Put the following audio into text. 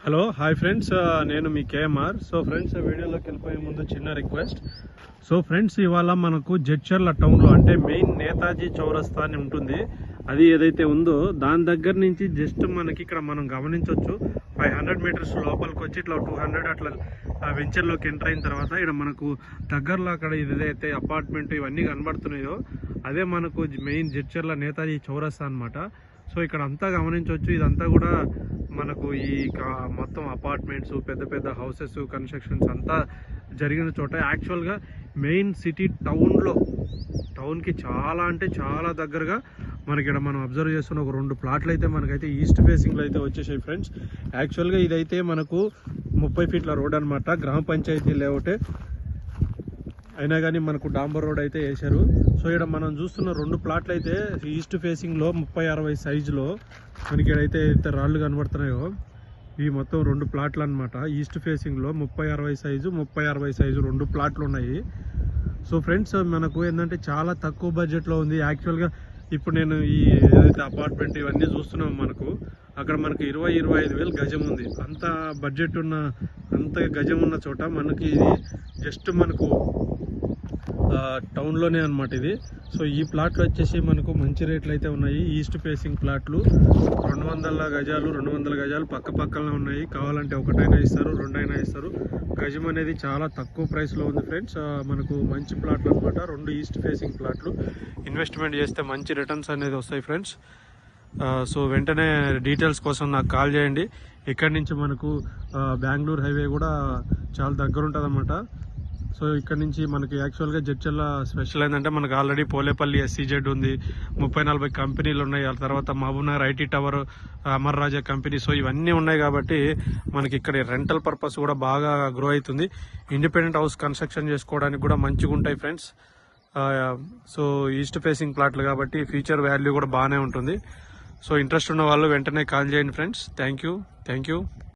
Hello hi friends నేను మీ KMR so friends వీడియోలోకి వెళ్ళిపోయే ముందు చిన్న రిక్వెస్ట్ సో ఫ్రెండ్స్ ఇవాళ మనకు జడ్చర్ల టౌన్లో అంటే మెయిన్ నేతాజీ చౌరస్తా అని ఉంటుంది. అది ఏదైతే ఉందో దాని దగ్గర నుంచి జస్ట్ మనకి ఇక్కడ మనం గమనించవచ్చు ఫైవ్ హండ్రెడ్ మీటర్స్ లోపలికి వచ్చి ఇట్లా టూ హండ్రెడ్ అట్లా వెంచర్లోకి ఎంటర్ అయిన తర్వాత ఇక్కడ మనకు దగ్గరలో అక్కడ ఏదైతే అపార్ట్మెంట్ ఇవన్నీ కనబడుతున్నాయో అదే మనకు మెయిన్ జడ్చర్ల నేతాజీ చౌరస్తా అన్నమాట. సో ఇక్కడ అంతా గమనించవచ్చు ఇదంతా కూడా మనకు ఈ మొత్తం అపార్ట్మెంట్స్ పెద్ద పెద్ద హౌసెస్ కన్స్ట్రక్షన్స్ అంతా జరిగిన చోట. యాక్చువల్గా మెయిన్ సిటీ టౌన్లో టౌన్కి చాలా అంటే చాలా దగ్గరగా మనకి ఇక్కడ మనం అబ్జర్వ్ చేస్తున్న ఒక రెండు ప్లాట్లు అయితే మనకైతే ఈస్ట్ ఫేసింగ్లో అయితే వచ్చేసాయి ఫ్రెండ్స్ యాక్చువల్గా ఇదైతే మనకు ముప్పై ఫీట్ల రోడ్ అన్నమాట. గ్రామ పంచాయతీ లేఅవుటే అయినా కానీ మనకు డాంబర్ రోడ్ అయితే వేశారు. సో ఇక్కడ మనం చూస్తున్న రెండు ప్లాట్లు అయితే ఈస్ట్ ఫేసింగ్లో ముప్పై అరవై సైజులో మనకి ఇక్కడైతే అయితే రాళ్ళు కనబడుతున్నాయో. ఇవి మొత్తం రెండు ప్లాట్లు అనమాట ఈస్ట్ ఫేసింగ్లో ముప్పై అరవై సైజు ముప్పై అరవై సైజు రెండు ప్లాట్లు ఉన్నాయి. సో ఫ్రెండ్స్ మనకు ఏంటంటే చాలా తక్కువ బడ్జెట్లో ఉంది. యాక్చువల్గా ఇప్పుడు నేను ఈ ఏదైతే అపార్ట్మెంట్ ఇవన్నీ చూస్తున్నాం మనకు అక్కడ మనకు ఇరవై ఇరవై ఐదు వేలు గజం ఉంది. అంత బడ్జెట్ ఉన్న అంత గజం ఉన్న చోట మనకి ఇది జస్ట్ మనకు టౌన్లోనే అనమాట ఇది. సో ఈ ప్లాట్లు వచ్చేసి మనకు మంచి రేట్లు అయితే ఉన్నాయి. ఈస్ట్ ఫేసింగ్ ప్లాట్లు రెండు వందల గజాలు రెండు వందల గజాలు పక్క పక్కనే ఉన్నాయి. కావాలంటే ఒకటైనా ఇస్తారు రెండైనా ఇస్తారు. గజం అనేది చాలా తక్కువ ప్రైస్లో ఉంది ఫ్రెండ్స్. మనకు మంచి ప్లాట్లు అనమాట రెండు ఈస్ట్ ఫేసింగ్ ప్లాట్లు. ఇన్వెస్ట్మెంట్ చేస్తే మంచి రిటర్న్స్ అనేది వస్తాయి ఫ్రెండ్స్. సో వెంటనే డీటెయిల్స్ కోసం నాకు కాల్ చేయండి. ఇక్కడి నుంచి మనకు బెంగళూరు హైవే కూడా చాలా దగ్గర ఉంటుంది సో ఇక్కడ నుంచి మనకి యాక్చువల్గా జడ్చల్ల స్పెషల్ ఏంటంటే మనకు ఆల్రెడీ పోలేపల్లి ఎస్సీజెడ్ ఉంది. ముప్పై నలభై కంపెనీలు ఉన్నాయి. ఆ తర్వాత Mahabubnagar IT tower Amar Raja company. So ఇవన్నీ ఉన్నాయి కాబట్టి మనకి ఇక్కడ రెంటల్ పర్పస్ కూడా బాగా గ్రో అవుతుంది. ఇండిపెండెంట్ హౌస్ కన్స్ట్రక్షన్ చేసుకోవడానికి కూడా మంచిగా ఉంటాయి ఫ్రెండ్స్ సో ఈస్ట్ ఫేసింగ్ ప్లాట్లు కాబట్టి ఫ్యూచర్ వాల్యూ కూడా బాగానే ఉంటుంది. సో ఇంట్రెస్ట్ ఉన్న వాళ్ళు వెంటనే కాల్ చేయండి friends thank you thank you